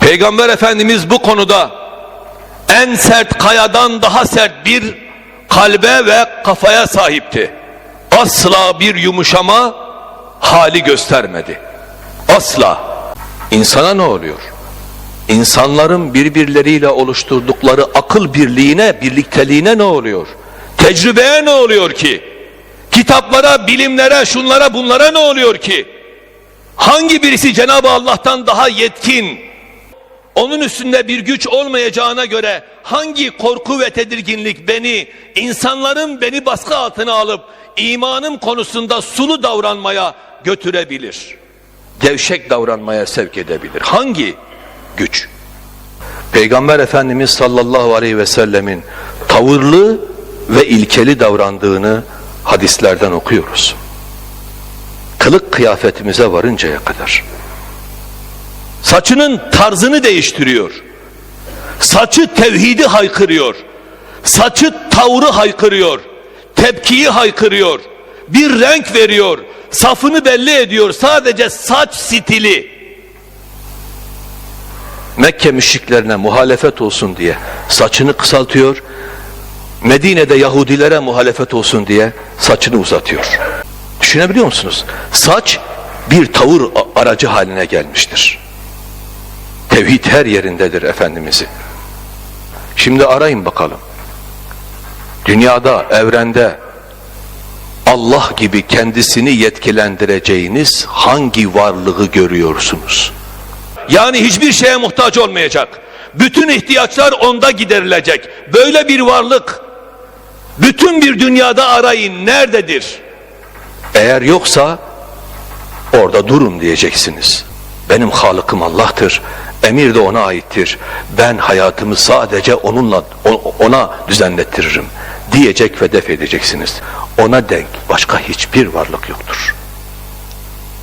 Peygamber Efendimiz bu konuda en sert kayadan daha sert bir kalbe ve kafaya sahipti. Asla bir yumuşama hali göstermedi. Asla. İnsana ne oluyor? İnsanların birbirleriyle oluşturdukları akıl birliğine, birlikteliğine ne oluyor? Tecrübeye ne oluyor ki? Kitaplara, bilimlere, şunlara, bunlara ne oluyor ki? Hangi birisi Cenab-ı Allah'tan daha yetkin? Onun üstünde bir güç olmayacağına göre hangi korku ve tedirginlik beni, insanların beni baskı altına alıp imanım konusunda sulu davranmaya götürebilir? Gevşek davranmaya sevk edebilir. Hangi güç? Peygamber Efendimiz sallallahu aleyhi ve sellemin tavırlı ve ilkeli davrandığını hadislerden okuyoruz. Kılık kıyafetimize varıncaya kadar. Saçının tarzını değiştiriyor. Saçı tevhidi haykırıyor. Saçı tavrı haykırıyor. Tepkiyi haykırıyor. Bir renk veriyor. Safını belli ediyor. Sadece saç stili. Mekke müşriklerine muhalefet olsun diye saçını kısaltıyor. Medine'de Yahudilere muhalefet olsun diye saçını uzatıyor. Düşünebiliyor musunuz? Saç bir tavır aracı haline gelmiştir. Tevhid her yerindedir Efendimizin. Şimdi arayın bakalım. Dünyada, evrende Allah gibi kendisini yetkilendireceğiniz hangi varlığı görüyorsunuz? Yani hiçbir şeye muhtaç olmayacak. Bütün ihtiyaçlar onda giderilecek. Böyle bir varlık bütün bir dünyada arayın nerededir? Eğer yoksa orada durun diyeceksiniz. Benim Halık'ım Allah'tır. Emir de ona aittir. Ben hayatımı sadece onunla ona düzenlettiririm diyecek ve def edeceksiniz. Ona denk başka hiçbir varlık yoktur.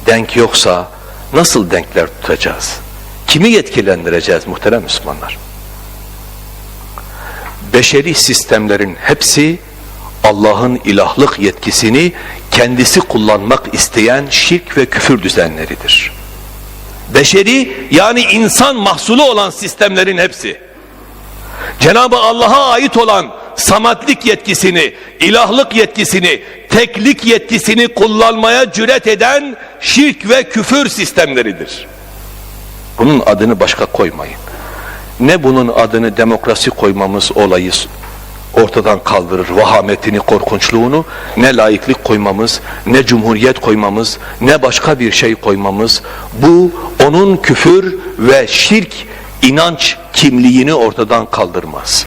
Denk yoksa nasıl denkler tutacağız? Kimi yetkilendireceğiz muhterem Müslümanlar? Beşeri sistemlerin hepsi Allah'ın ilahlık yetkisini kendisi kullanmak isteyen şirk ve küfür düzenleridir. Beşeri yani insan mahsulü olan sistemlerin hepsi. Cenab-ı Allah'a ait olan samatlik yetkisini, ilahlık yetkisini, teklik yetkisini kullanmaya cüret eden şirk ve küfür sistemleridir. Bunun adını başka koymayın. Ne bunun adını demokrasi koymamız olayı ortadan kaldırır vahametini, korkunçluğunu ne laiklik koymamız, ne cumhuriyet koymamız, ne başka bir şey koymamız bu onun küfür ve şirk inanç kimliğini ortadan kaldırmaz.